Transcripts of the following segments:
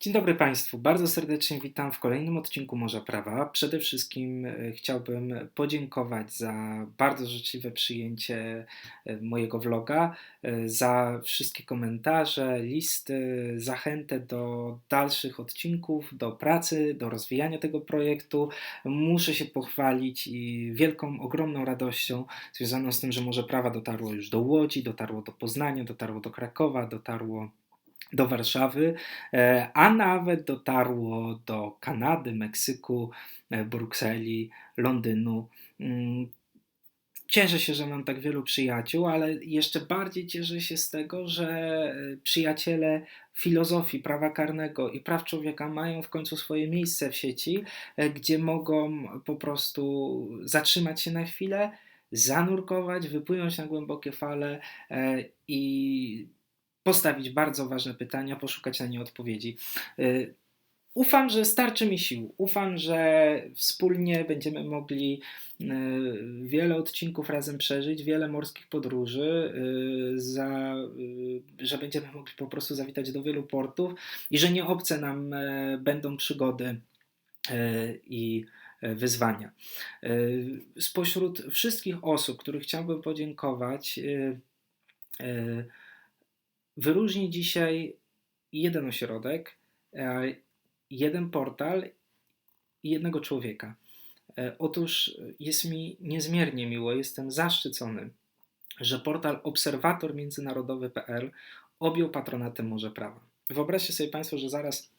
Dzień dobry Państwu, bardzo serdecznie witam w kolejnym odcinku Morza Prawa. Przede wszystkim e, chciałbym podziękować za bardzo życzliwe przyjęcie e, mojego vloga, e, za wszystkie komentarze, listy, zachętę do dalszych odcinków, do pracy, do rozwijania tego projektu. Muszę się pochwalić i wielką, ogromną radością związaną z tym, że Morze Prawa dotarło już do Łodzi, dotarło do Poznania, dotarło do Krakowa, dotarło do Warszawy, e, a nawet dotarło do Kanady, Meksyku, e, Brukseli, Londynu. Mm, cieszę się, że mam tak wielu przyjaciół, ale jeszcze bardziej cieszę się z tego, że e, przyjaciele filozofii prawa karnego i praw człowieka mają w końcu swoje miejsce w sieci, gdzie mogą po prostu zatrzymać się na chwilę, zanurkować, wypłynąć na głębokie fale i postawić bardzo ważne pytania, poszukać na nie odpowiedzi. Y, ufam, że starczy mi sił. Ufam, że wspólnie będziemy mogli y, wiele odcinków razem przeżyć, wiele morskich podróży, y, za, że będziemy mogli po prostu zawitać do wielu portów i że nie obce nam będą przygody i wyzwania. Spośród wszystkich osób, których chciałbym podziękować, wyróżni dzisiaj jeden ośrodek, e, jeden portal i jednego człowieka. E, otóż jest mi niezmiernie miło, jestem zaszczycony, że portal obserwatormiędzynarodowy.pl objął patronatem Morze Prawa. Wyobraźcie sobie Państwo, że zaraz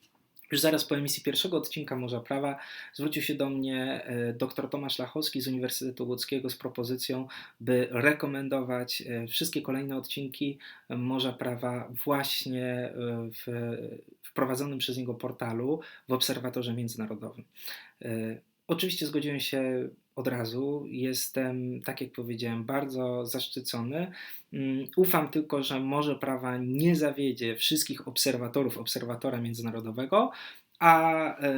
już zaraz po emisji pierwszego odcinka Morza Prawa zwrócił się do mnie e, dr Tomasz Lachowski z Uniwersytetu Łódzkiego z propozycją, by rekomendować e, wszystkie kolejne odcinki Morza Prawa właśnie e, w wprowadzonym przez niego portalu w Obserwatorze Międzynarodowym. Oczywiście zgodziłem się od razu. Jestem, tak jak powiedziałem, bardzo zaszczycony. Mm, ufam tylko, że może prawa nie zawiedzie wszystkich obserwatorów obserwatora międzynarodowego, a e,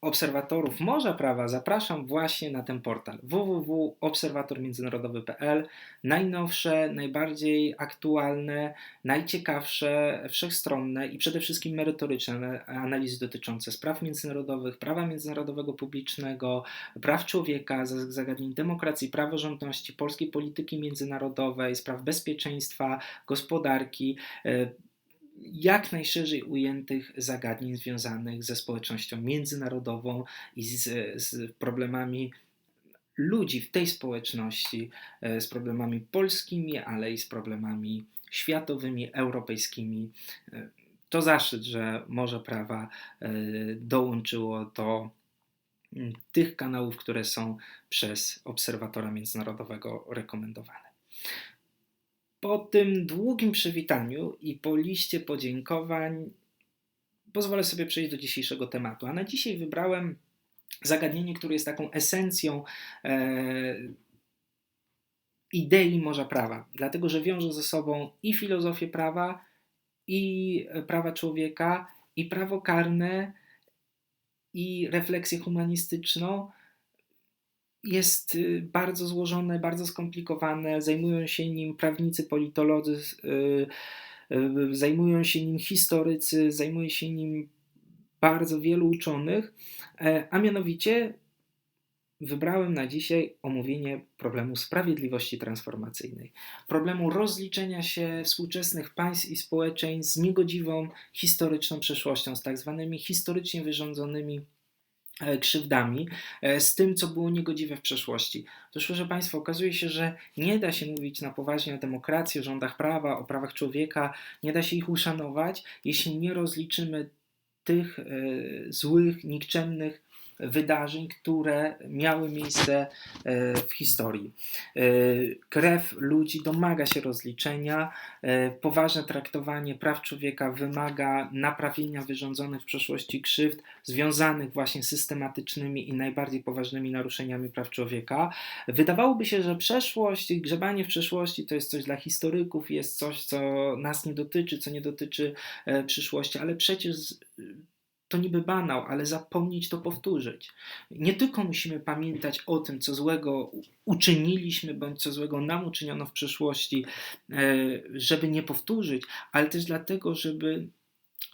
obserwatorów Morza Prawa zapraszam właśnie na ten portal www.obserwatormiędzynarodowy.pl. Najnowsze, najbardziej aktualne, najciekawsze, wszechstronne i przede wszystkim merytoryczne analizy dotyczące spraw międzynarodowych, prawa międzynarodowego publicznego, praw człowieka, zagadnień demokracji, praworządności, polskiej polityki międzynarodowej, spraw bezpieczeństwa, gospodarki e, jak najszerzej ujętych zagadnień związanych ze społecznością międzynarodową i z, z problemami ludzi w tej społeczności, e, z problemami polskimi, ale i z problemami światowymi, europejskimi. E, to zaszczyt, że Morze Prawa e, dołączyło do tych kanałów, które są przez Obserwatora Międzynarodowego rekomendowane. Po tym długim przywitaniu i po liście podziękowań pozwolę sobie przejść do dzisiejszego tematu. A na dzisiaj wybrałem zagadnienie, które jest taką esencją e, idei Morza Prawa, dlatego że wiąże ze sobą i filozofię prawa, i prawa człowieka, i prawo karne, i refleksję humanistyczną jest y, bardzo złożone, bardzo skomplikowane. Zajmują się nim prawnicy, politolodzy, y, y, zajmują się nim historycy, zajmuje się nim bardzo wielu uczonych, e, a mianowicie wybrałem na dzisiaj omówienie problemu sprawiedliwości transformacyjnej, problemu rozliczenia się współczesnych państw i społeczeństw z niegodziwą historyczną przeszłością, z tak zwanymi historycznie wyrządzonymi krzywdami, e, z tym, co było niegodziwe w przeszłości. Otóż, proszę Państwa, okazuje się, że nie da się mówić na poważnie o demokracji, o rządach prawa, o prawach człowieka, nie da się ich uszanować, jeśli nie rozliczymy tych e, złych, nikczemnych wydarzeń, które miały miejsce e, w historii. E, krew ludzi domaga się rozliczenia, e, poważne traktowanie praw człowieka wymaga naprawienia wyrządzonych w przeszłości krzywd związanych właśnie z systematycznymi i najbardziej poważnymi naruszeniami praw człowieka. Wydawałoby się, że przeszłość grzebanie w przeszłości to jest coś dla historyków, jest coś, co nas nie dotyczy, co nie dotyczy przyszłości, ale przecież to niby banał, ale zapomnieć to powtórzyć. Nie tylko musimy pamiętać o tym, co złego uczyniliśmy, bądź co złego nam uczyniono w przeszłości, e, żeby nie powtórzyć, ale też dlatego, żeby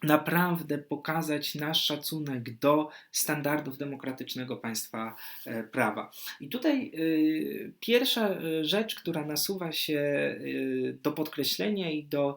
naprawdę pokazać nasz szacunek do standardów demokratycznego państwa e, prawa. I tutaj y, pierwsza e, rzecz, która nasuwa się do podkreślenia i do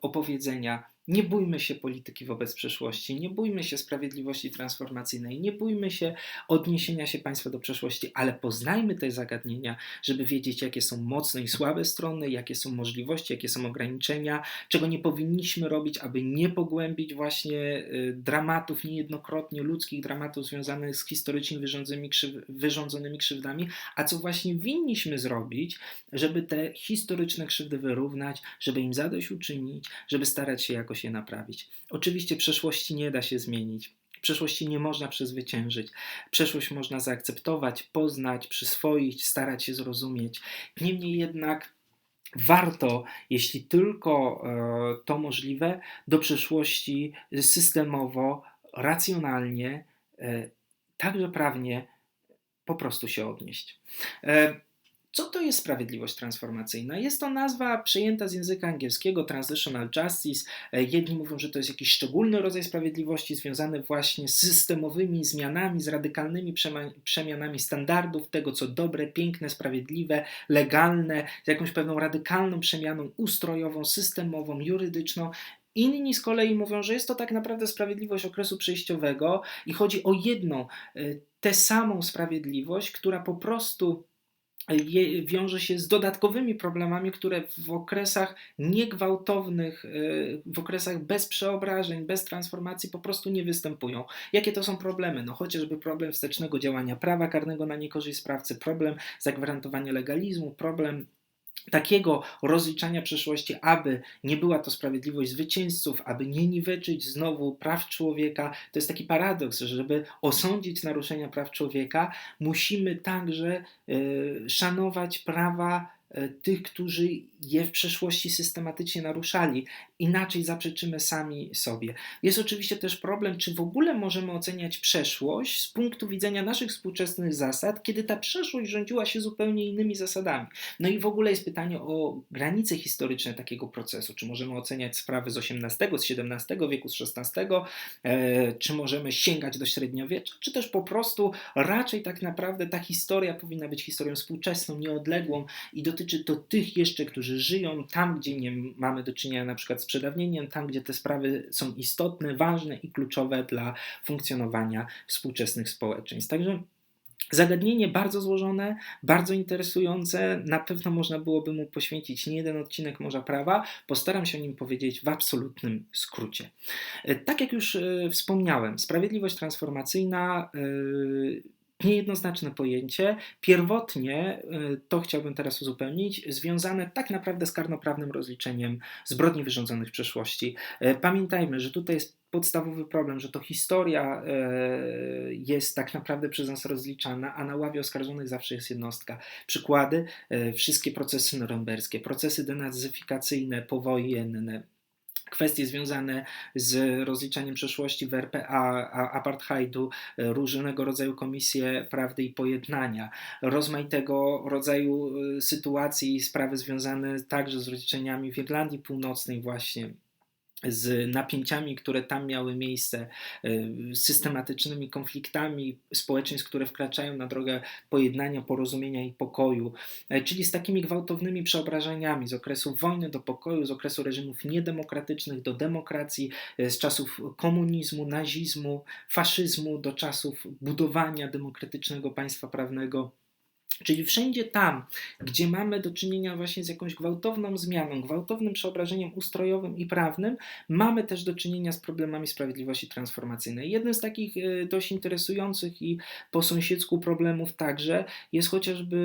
opowiedzenia, nie bójmy się polityki wobec przeszłości, nie bójmy się sprawiedliwości transformacyjnej, nie bójmy się odniesienia się państwa do przeszłości, ale poznajmy te zagadnienia, żeby wiedzieć, jakie są mocne i słabe strony, jakie są możliwości, jakie są ograniczenia, czego nie powinniśmy robić, aby nie pogłębić właśnie y, dramatów, niejednokrotnie ludzkich dramatów związanych z historycznie wyrządzonymi, krzyw wyrządzonymi krzywdami, a co właśnie winniśmy zrobić, żeby te historyczne krzywdy wyrównać, żeby im zadośćuczynić, żeby starać się jakoś jakoś je naprawić. Oczywiście przeszłości nie da się zmienić. Przeszłości nie można przezwyciężyć. Przeszłość można zaakceptować, poznać, przyswoić, starać się zrozumieć. Niemniej jednak warto, jeśli tylko e, to możliwe, do przeszłości systemowo, racjonalnie, e, także prawnie po prostu się odnieść. Co to jest sprawiedliwość transformacyjna? Jest to nazwa przejęta z języka angielskiego transitional justice. E, jedni mówią, że to jest jakiś szczególny rodzaj sprawiedliwości związany właśnie z systemowymi zmianami, z radykalnymi przemianami standardów, tego co dobre, piękne, sprawiedliwe, legalne, z jakąś pewną radykalną przemianą ustrojową, systemową, jurydyczną. Inni z kolei mówią, że jest to tak naprawdę sprawiedliwość okresu przejściowego i chodzi o jedną, e, tę samą sprawiedliwość, która po prostu wiąże się z dodatkowymi problemami, które w okresach niegwałtownych, e, w okresach bez przeobrażeń, bez transformacji po prostu nie występują. Jakie to są problemy? No chociażby problem wstecznego działania prawa karnego na niekorzyść sprawcy, problem zagwarantowania legalizmu, problem takiego rozliczania przeszłości, aby nie była to sprawiedliwość zwycięzców, aby nie niweczyć znowu praw człowieka. To jest taki paradoks, że żeby osądzić naruszenia praw człowieka, musimy także y, szanować prawa E, tych, którzy je w przeszłości systematycznie naruszali. Inaczej zaprzeczymy sami sobie. Jest oczywiście też problem, czy w ogóle możemy oceniać przeszłość z punktu widzenia naszych współczesnych zasad, kiedy ta przeszłość rządziła się zupełnie innymi zasadami. No i w ogóle jest pytanie o granice historyczne takiego procesu. Czy możemy oceniać sprawy z XVIII, z XVII wieku, z XVI, e, czy możemy sięgać do średniowiecza, czy też po prostu raczej tak naprawdę ta historia powinna być historią współczesną, nieodległą i dotyczy to tych jeszcze, którzy żyją tam, gdzie nie mamy do czynienia na przykład z przedawnieniem, tam, gdzie te sprawy są istotne, ważne i kluczowe dla funkcjonowania współczesnych społeczeństw. Także Zagadnienie bardzo złożone, bardzo interesujące. Na pewno można byłoby mu poświęcić nie jeden odcinek Morza Prawa. Postaram się o nim powiedzieć w absolutnym skrócie. E, tak jak już e, wspomniałem, sprawiedliwość transformacyjna e, niejednoznaczne pojęcie. Pierwotnie, y, to chciałbym teraz uzupełnić, związane tak naprawdę z karnoprawnym rozliczeniem zbrodni wyrządzonych w przeszłości. Y, pamiętajmy, że tutaj jest podstawowy problem, że to historia y, jest tak naprawdę przez nas rozliczana, a na ławie oskarżonych zawsze jest jednostka. Przykłady, wszystkie procesy norymberskie, procesy denazyfikacyjne, powojenne, kwestie związane z rozliczaniem przeszłości w RPA, apartheidu, różnego rodzaju komisje prawdy i pojednania, rozmaitego rodzaju y, sytuacji i sprawy związane także z rozliczeniami w Irlandii Północnej właśnie z napięciami, które tam miały miejsce, y, systematycznymi konfliktami społeczeństw, które wkraczają na drogę pojednania, porozumienia i pokoju, e, czyli z takimi gwałtownymi przeobrażeniami z okresu wojny do pokoju, z okresu reżimów niedemokratycznych do demokracji, e, z czasów komunizmu, nazizmu, faszyzmu do czasów budowania demokratycznego państwa prawnego Czyli wszędzie tam, gdzie mamy do czynienia właśnie z jakąś gwałtowną zmianą, gwałtownym przeobrażeniem ustrojowym i prawnym, mamy też do czynienia z problemami sprawiedliwości transformacyjnej. Jednym z takich e, dość interesujących i po sąsiedzku problemów także jest chociażby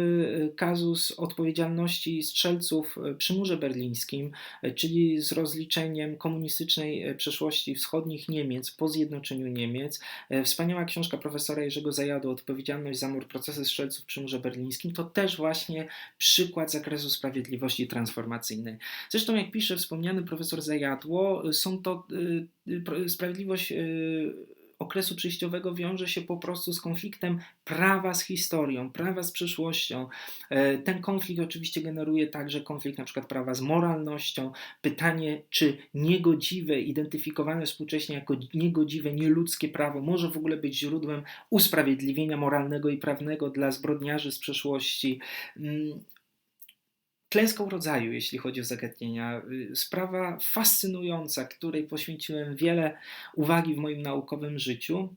e, kazus odpowiedzialności strzelców e, przy murze berlińskim, czyli z rozliczeniem komunistycznej przeszłości wschodnich Niemiec po zjednoczeniu Niemiec. Wspaniała książka profesora Jerzego Zajadu Odpowiedzialność za mur procesy strzelców przy murze berlińskim berlińskim, to też właśnie przykład zakresu sprawiedliwości transformacyjnej. Zresztą, jak pisze wspomniany profesor Zajadło, są to y, y, sprawiedliwość y, okresu przejściowego wiąże się po prostu z konfliktem prawa z historią, prawa z przeszłością. E, ten konflikt oczywiście generuje także konflikt na przykład prawa z moralnością. Pytanie, czy niegodziwe, identyfikowane współcześnie jako niegodziwe, nieludzkie prawo może w ogóle być źródłem usprawiedliwienia moralnego i prawnego dla zbrodniarzy z przeszłości. Klęską rodzaju, jeśli chodzi o zagadnienia. Y, sprawa fascynująca, której poświęciłem wiele uwagi w moim naukowym życiu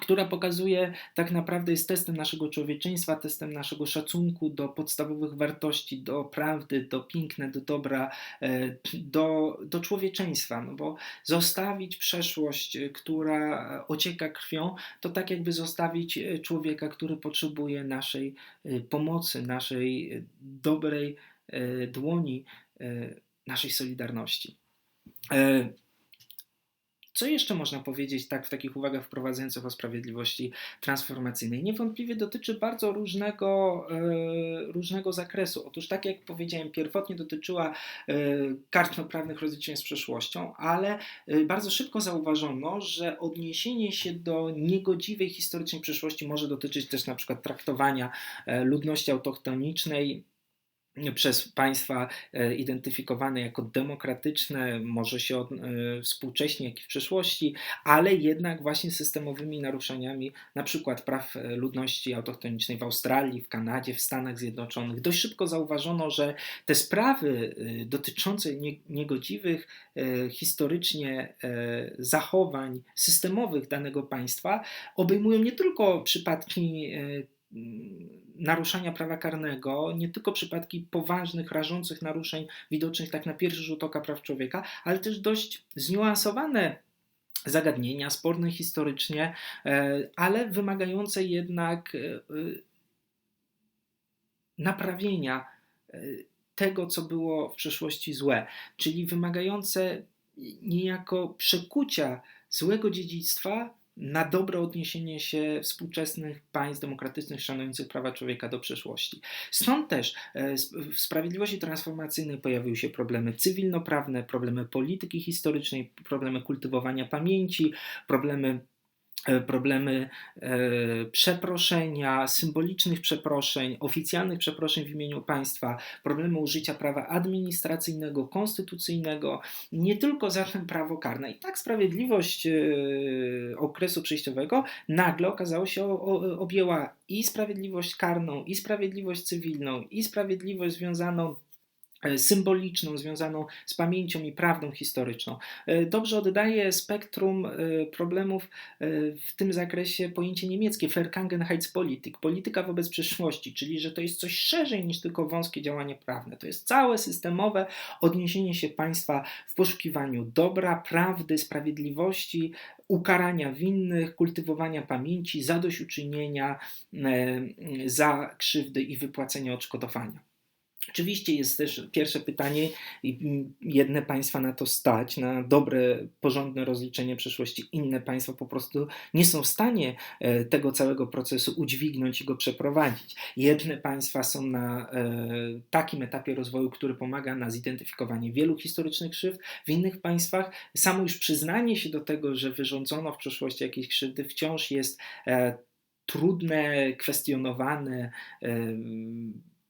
która pokazuje, tak naprawdę jest testem naszego człowieczeństwa, testem naszego szacunku do podstawowych wartości, do prawdy, do piękna, do dobra, e, do, do człowieczeństwa. No bo zostawić przeszłość, e, która ocieka krwią, to tak jakby zostawić e, człowieka, który potrzebuje naszej pomocy, naszej dobrej dłoni, naszej solidarności. Co jeszcze można powiedzieć tak w takich uwagach wprowadzających o sprawiedliwości transformacyjnej? Niewątpliwie dotyczy bardzo różnego, e, różnego zakresu. Otóż, tak jak powiedziałem, pierwotnie dotyczyła e, kartnoprawnych rozliczeń z przeszłością, ale e, bardzo szybko zauważono, że odniesienie się do niegodziwej historycznej przeszłości może dotyczyć też na przykład traktowania ludności autochtonicznej przez państwa e, identyfikowane jako demokratyczne, może się od, e, współcześnie, jak i w przeszłości, ale jednak właśnie systemowymi naruszeniami na przykład praw e, ludności autochtonicznej w Australii, w Kanadzie, w Stanach Zjednoczonych. Dość szybko zauważono, że te sprawy dotyczące niegodziwych historycznie zachowań systemowych danego państwa obejmują nie tylko przypadki naruszania prawa karnego, nie tylko przypadki poważnych, rażących naruszeń widocznych tak na pierwszy rzut oka praw człowieka, ale też dość zniuansowane zagadnienia, sporne historycznie, e, ale wymagające jednak e, e, naprawienia tego, co było w przeszłości złe, czyli wymagające niejako przekucia złego dziedzictwa na dobre odniesienie się współczesnych państw demokratycznych szanujących prawa człowieka do przeszłości. Stąd też e, w sprawiedliwości transformacyjnej pojawiły się problemy cywilnoprawne, problemy polityki historycznej, problemy kultywowania pamięci, problemy problemy e, przeproszenia, symbolicznych przeproszeń, oficjalnych przeproszeń w imieniu państwa, problemy użycia prawa administracyjnego, konstytucyjnego, nie tylko zatem prawo karne. I tak sprawiedliwość e, okresu przejściowego nagle okazało się objęła i sprawiedliwość karną, i sprawiedliwość cywilną, i sprawiedliwość związaną E, symboliczną, związaną z pamięcią i prawdą historyczną. E, dobrze oddaje spektrum e, problemów w tym zakresie pojęcie niemieckie Vergangenheitspolitik, polityka wobec przyszłości, czyli że to jest coś szerzej niż tylko wąskie działanie prawne. To jest całe systemowe odniesienie się państwa w poszukiwaniu dobra, prawdy, sprawiedliwości, ukarania winnych, kultywowania pamięci, zadośćuczynienia za krzywdy i wypłacenia odszkodowania. Oczywiście jest też pierwsze pytanie, jedne państwa na to stać, na dobre, porządne rozliczenie przeszłości, inne państwa po prostu nie są w stanie e, tego całego procesu udźwignąć i go przeprowadzić. Jedne państwa są na e, takim etapie rozwoju, który pomaga na zidentyfikowanie wielu historycznych krzywd, w innych państwach samo już przyznanie się do tego, że wyrządzono w przeszłości jakieś krzywdy, wciąż jest e, trudne, kwestionowane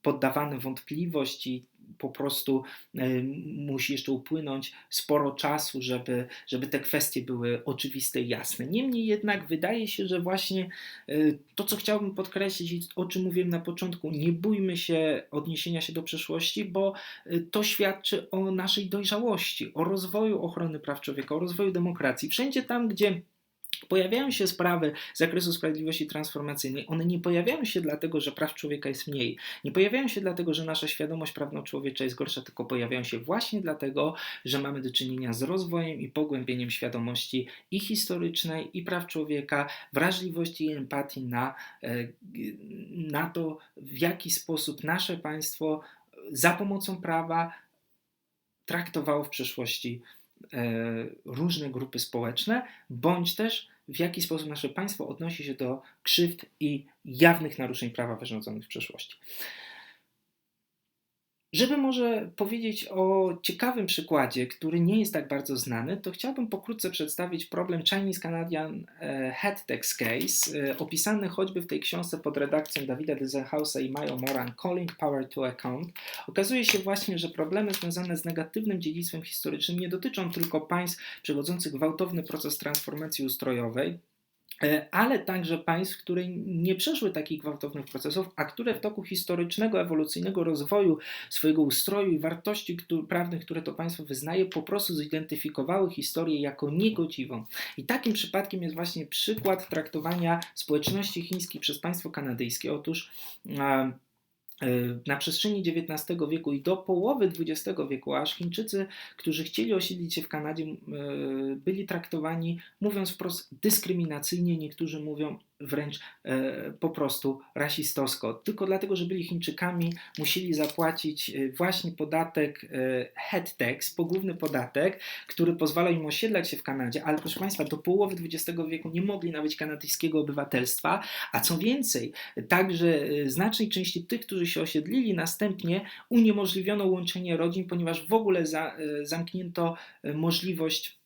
poddawany wątpliwość i po prostu e, musi jeszcze upłynąć sporo czasu, żeby, żeby te kwestie były oczywiste i jasne. Niemniej jednak wydaje się, że właśnie e, to, co chciałbym podkreślić i o czym mówiłem na początku, nie bójmy się odniesienia się do przeszłości, bo e, to świadczy o naszej dojrzałości, o rozwoju ochrony praw człowieka, o rozwoju demokracji. Wszędzie tam, gdzie Pojawiają się sprawy z zakresu sprawiedliwości transformacyjnej. One nie pojawiają się dlatego, że praw człowieka jest mniej. Nie pojawiają się dlatego, że nasza świadomość prawno-człowiecza jest gorsza, tylko pojawiają się właśnie dlatego, że mamy do czynienia z rozwojem i pogłębieniem świadomości i historycznej, i praw człowieka, wrażliwości i empatii na, e, na to, w jaki sposób nasze państwo za pomocą prawa traktowało w przeszłości różne grupy społeczne, bądź też w jaki sposób nasze państwo odnosi się do krzywd i jawnych naruszeń prawa wyrządzonych w przeszłości. Żeby może powiedzieć o ciekawym przykładzie, który nie jest tak bardzo znany, to chciałbym pokrótce przedstawić problem Chinese Canadian e, Head Tax Case, e, opisany choćby w tej książce pod redakcją Dawida Dezenhausa i Mayo Moran Calling Power to Account. Okazuje się właśnie, że problemy związane z negatywnym dziedzictwem historycznym nie dotyczą tylko państw przechodzących gwałtowny proces transformacji ustrojowej, ale także państw, które nie przeszły takich gwałtownych procesów, a które w toku historycznego, ewolucyjnego rozwoju swojego ustroju i wartości prawnych, które to państwo wyznaje, po prostu zidentyfikowały historię jako niegodziwą. I takim przypadkiem jest właśnie przykład traktowania społeczności chińskiej przez państwo kanadyjskie. Otóż E, na przestrzeni XIX wieku i do połowy XX wieku, aż Chińczycy, którzy chcieli osiedlić się w Kanadzie, e, byli traktowani, mówiąc wprost, dyskryminacyjnie. Niektórzy mówią wręcz e, po prostu rasistowsko. Tylko dlatego, że byli Chińczykami, musieli zapłacić e, właśnie podatek e, head tax, pogłówny podatek, który pozwala im osiedlać się w Kanadzie, ale proszę Państwa, do połowy XX wieku nie mogli nabyć kanadyjskiego obywatelstwa, a co więcej, także znacznej części tych, którzy się osiedlili, następnie uniemożliwiono łączenie rodzin, ponieważ w ogóle za, zamknięto możliwość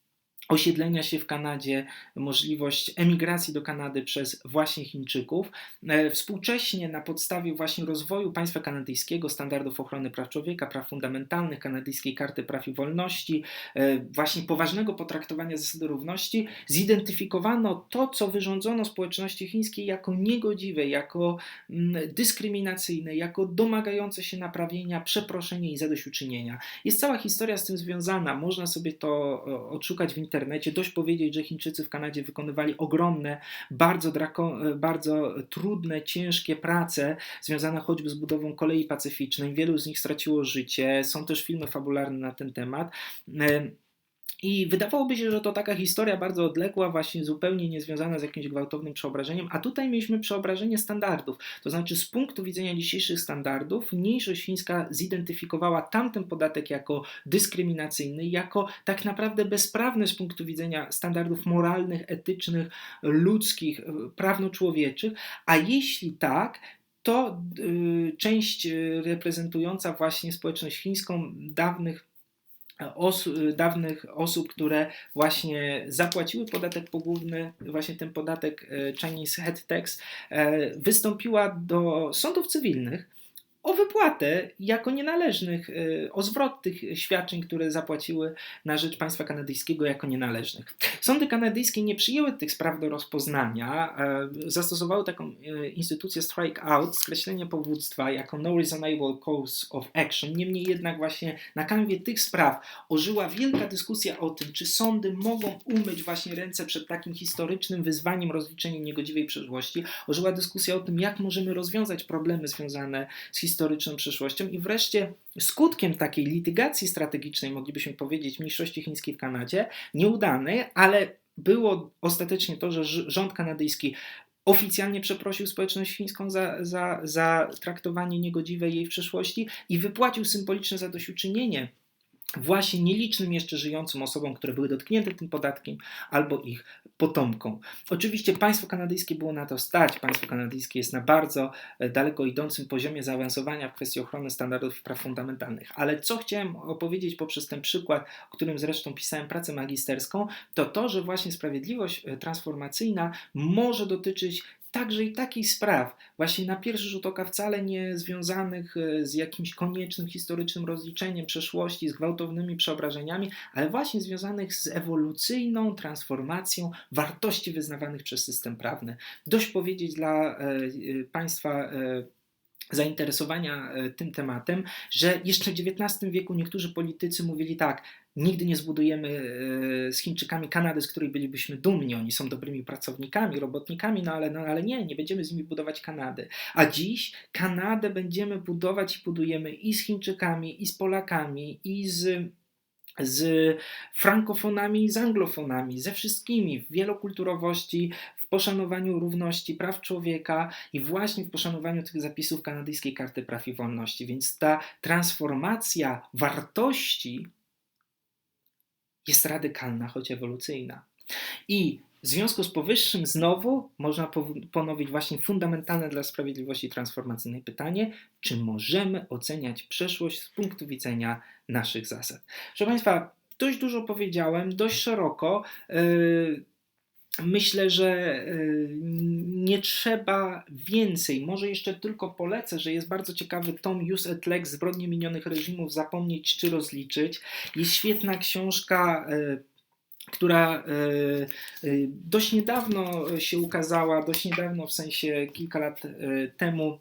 osiedlenia się w Kanadzie, możliwość emigracji do Kanady przez właśnie Chińczyków. E, współcześnie na podstawie właśnie rozwoju państwa kanadyjskiego, standardów ochrony praw człowieka, praw fundamentalnych, kanadyjskiej karty praw i wolności, e, właśnie poważnego potraktowania zasady równości, zidentyfikowano to, co wyrządzono społeczności chińskiej jako niegodziwe, jako mm, dyskryminacyjne, jako domagające się naprawienia, przeproszenia i zadośćuczynienia. Jest cała historia z tym związana, można sobie to odszukać w internecie internecie. Dość powiedzieć, że Chińczycy w Kanadzie wykonywali ogromne, bardzo, drako, bardzo trudne, ciężkie prace związane choćby z budową kolei pacyficznej. Wielu z nich straciło życie. Są też filmy fabularne na ten temat. I wydawałoby się, że to taka historia bardzo odległa, właśnie zupełnie niezwiązana z jakimś gwałtownym przeobrażeniem, a tutaj mieliśmy przeobrażenie standardów. To znaczy, z punktu widzenia dzisiejszych standardów, mniejszość chińska zidentyfikowała tamten podatek jako dyskryminacyjny, jako tak naprawdę bezprawny z punktu widzenia standardów moralnych, etycznych, ludzkich, prawno-człowieczych, a jeśli tak, to y, część y, reprezentująca właśnie społeczność chińską dawnych Os, dawnych osób, które właśnie zapłaciły podatek pogłówny, właśnie ten podatek e, Chinese Head Tax, e, wystąpiła do sądów cywilnych o wypłatę jako nienależnych, y, o zwrot tych świadczeń, które zapłaciły na rzecz państwa kanadyjskiego jako nienależnych. Sądy kanadyjskie nie przyjęły tych spraw do rozpoznania, zastosowały taką y, instytucję strike out, skreślenie powództwa jako no reasonable cause of action. Niemniej jednak właśnie na kanwie tych spraw ożyła wielka dyskusja o tym, czy sądy mogą umyć właśnie ręce przed takim historycznym wyzwaniem rozliczenia niegodziwej przeszłości. Ożyła dyskusja o tym, jak możemy rozwiązać problemy związane z historią historyczną przyszłością i wreszcie skutkiem takiej litygacji strategicznej, moglibyśmy powiedzieć, mniejszości chińskiej w Kanadzie, nieudanej, ale było ostatecznie to, że rząd kanadyjski oficjalnie przeprosił społeczność chińską za, za, za traktowanie niegodziwe jej w przeszłości i wypłacił symboliczne zadośćuczynienie właśnie nielicznym jeszcze żyjącym osobom, które były dotknięte tym podatkiem, albo ich potomkom. Oczywiście państwo kanadyjskie było na to stać. Państwo kanadyjskie jest na bardzo e, daleko idącym poziomie zaawansowania w kwestii ochrony standardów i praw fundamentalnych. Ale co chciałem opowiedzieć poprzez ten przykład, o którym zresztą pisałem pracę magisterską, to to, że właśnie sprawiedliwość e, transformacyjna może dotyczyć także i takich spraw, właśnie na pierwszy rzut oka wcale nie związanych e, z jakimś koniecznym historycznym rozliczeniem przeszłości, z gwałtownymi przeobrażeniami, ale właśnie związanych z ewolucyjną transformacją wartości wyznawanych przez system prawny. Dość powiedzieć dla e, e, Państwa zainteresowania tym tematem, że jeszcze w XIX wieku niektórzy politycy mówili tak, Nigdy nie zbudujemy e, z Chińczykami Kanady, z której bylibyśmy dumni. Oni są dobrymi pracownikami, robotnikami, no ale, no ale nie, nie będziemy z nimi budować Kanady. A dziś Kanadę będziemy budować i budujemy i z Chińczykami, i z Polakami, i z z frankofonami z anglofonami, ze wszystkimi w wielokulturowości, poszanowaniu równości praw człowieka i właśnie w poszanowaniu tych zapisów kanadyjskiej karty praw i wolności. Więc ta transformacja wartości jest radykalna, choć ewolucyjna. I w związku z powyższym znowu można ponowić właśnie fundamentalne dla sprawiedliwości transformacyjnej pytanie, czy możemy oceniać przeszłość z punktu widzenia naszych zasad. Proszę Państwa, dość dużo powiedziałem, dość szeroko. Yy, myślę, że yy, nie trzeba więcej. Może jeszcze tylko polecę, że jest bardzo ciekawy tom Use et Lex Zbrodnie minionych reżimów Zapomnieć czy rozliczyć. Jest świetna książka yy, która dość niedawno się ukazała, dość niedawno, w sensie kilka lat temu,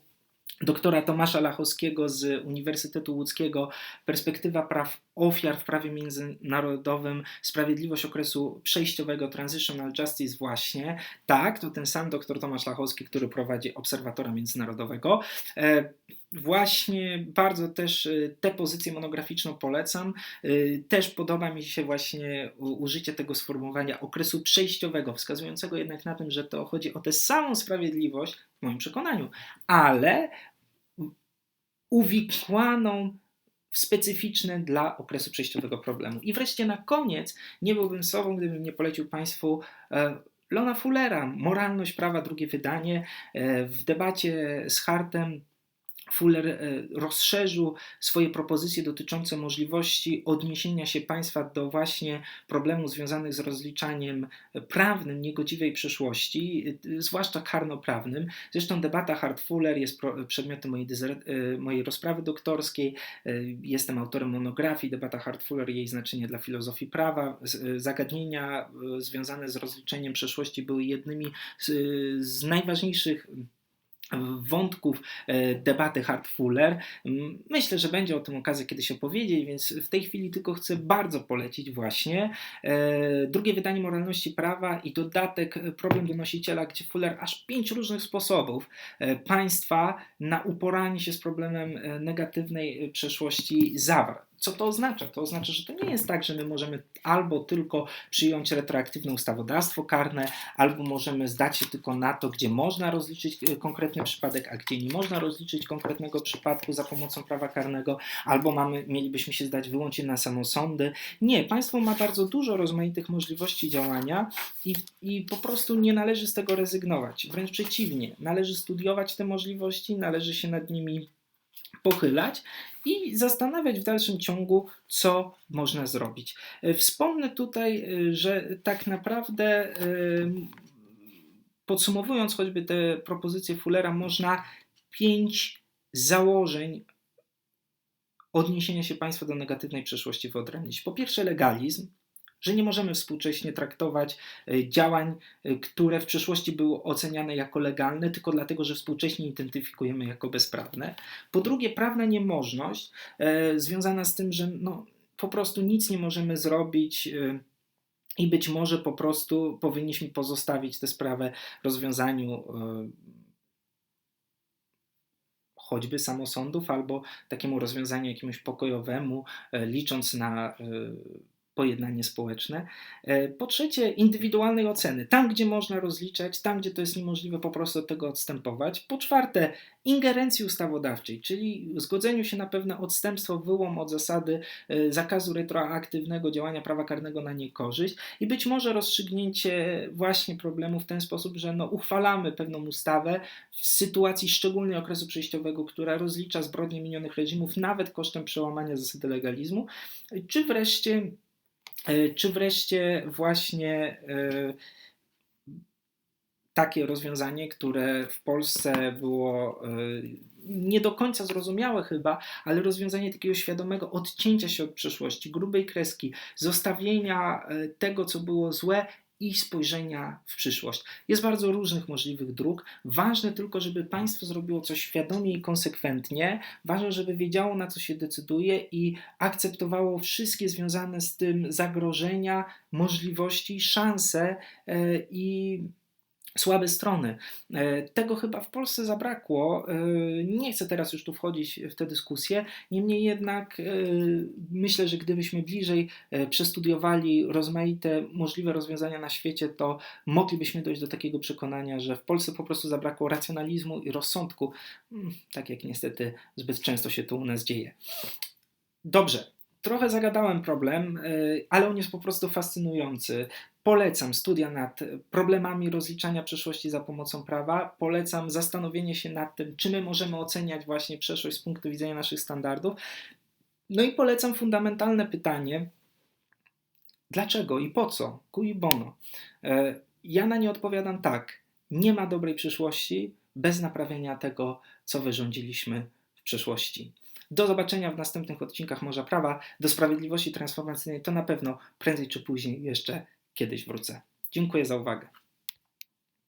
doktora Tomasza Lachowskiego z Uniwersytetu Łódzkiego Perspektywa praw ofiar w prawie międzynarodowym, sprawiedliwość okresu przejściowego, transitional justice właśnie. Tak, to ten sam doktor Tomasz Lachowski, który prowadzi Obserwatora Międzynarodowego. E, właśnie bardzo też e, tę pozycję monograficzną polecam. E, też podoba mi się właśnie użycie tego sformułowania okresu przejściowego, wskazującego jednak na tym, że to chodzi o tę samą sprawiedliwość, w moim przekonaniu, ale uwikłaną specyficzne dla okresu przejściowego problemu. I wreszcie na koniec nie byłbym sobą, gdybym nie polecił Państwu e, Lona Fullera, Moralność prawa, drugie wydanie. E, w debacie z Hartem Fuller e, rozszerzył swoje propozycje dotyczące możliwości odniesienia się państwa do właśnie problemów związanych z rozliczaniem prawnym niegodziwej przeszłości, e, zwłaszcza karnoprawnym. Zresztą debata Hart-Fuller jest przedmiotem mojej, e, mojej rozprawy doktorskiej. Jestem autorem monografii Debata Hart-Fuller i jej znaczenie dla filozofii prawa. Zagadnienia związane z rozliczeniem przeszłości były jednymi z najważniejszych wątków e, debaty Hart-Fuller. Myślę, że będzie o tym okazja kiedyś opowiedzieć, więc w tej chwili tylko chcę bardzo polecić właśnie e, drugie wydanie Moralności Prawa i dodatek Problem donosiciela, gdzie Fuller aż pięć różnych sposobów e, państwa na uporanie się z problemem negatywnej przeszłości zawarł. Co to oznacza? To oznacza, że to nie jest tak, że my możemy albo tylko przyjąć retroaktywne ustawodawstwo karne, albo możemy zdać się tylko na to, gdzie można rozliczyć e, konkretny przypadek, a gdzie nie można rozliczyć konkretnego przypadku za pomocą prawa karnego, albo mamy, mielibyśmy się zdać wyłącznie na samosądy. Nie, państwo ma bardzo dużo rozmaitych możliwości działania i, i po prostu nie należy z tego rezygnować. Wręcz przeciwnie, należy studiować te możliwości, należy się nad nimi pochylać i zastanawiać w dalszym ciągu, co można zrobić. E, wspomnę tutaj, e, że tak naprawdę e, podsumowując choćby te propozycje Fullera, można pięć założeń odniesienia się państwa do negatywnej przeszłości wyodrębnić. Po pierwsze, legalizm że nie możemy współcześnie traktować e, działań, e, które w przeszłości były oceniane jako legalne, tylko dlatego, że współcześnie identyfikujemy jako bezprawne. Po drugie, prawna niemożność e, związana z tym, że no, po prostu nic nie możemy zrobić. I być może po prostu powinniśmy pozostawić tę sprawę rozwiązaniu choćby samosądów, albo takiemu rozwiązaniu jakiemuś pokojowemu, licząc na pojednanie społeczne. E, po trzecie, indywidualnej oceny. Tam, gdzie można rozliczać, tam, gdzie to jest niemożliwe, po prostu od tego odstępować. Po czwarte, ingerencji ustawodawczej, czyli zgodzeniu się na pewne odstępstwo, wyłom od zasady e, zakazu retroaktywnego działania prawa karnego na niekorzyść i być może rozstrzygnięcie właśnie problemu w ten sposób, że no, uchwalamy pewną ustawę w sytuacji szczególnej okresu przejściowego, która rozlicza zbrodnie minionych reżimów nawet kosztem przełamania zasady legalizmu, czy wreszcie czy wreszcie właśnie e, takie rozwiązanie, które w Polsce było e, nie do końca zrozumiałe chyba, ale rozwiązanie takiego świadomego odcięcia się od przeszłości, grubej kreski, zostawienia tego, co było złe i spojrzenia w przyszłość. Jest bardzo różnych możliwych dróg. Ważne tylko, żeby państwo zrobiło coś świadomie i konsekwentnie. Ważne, żeby wiedziało, na co się decyduje i akceptowało wszystkie związane z tym zagrożenia, możliwości, szanse e, i słabe strony. E, tego chyba w Polsce zabrakło. E, nie chcę teraz już tu wchodzić w tę dyskusję, niemniej jednak e, myślę, że gdybyśmy bliżej przestudiowali rozmaite możliwe rozwiązania na świecie, to moglibyśmy dojść do takiego przekonania, że w Polsce po prostu zabrakło racjonalizmu i rozsądku, mm, tak jak niestety zbyt często się to u nas dzieje. Dobrze, trochę zagadałem problem, ale on jest po prostu fascynujący Polecam studia nad problemami rozliczania przeszłości za pomocą prawa. Polecam zastanowienie się nad tym, czy my możemy oceniać właśnie przeszłość z punktu widzenia naszych standardów. No i polecam fundamentalne pytanie: dlaczego i po co? Cui bono? E, ja na nie odpowiadam tak. Nie ma dobrej przyszłości bez naprawienia tego, co wyrządziliśmy w przeszłości. Do zobaczenia w następnych odcinkach Morza Prawa. Do sprawiedliwości transformacyjnej to na pewno prędzej czy później jeszcze kiedyś wrócę. Dziękuję za uwagę.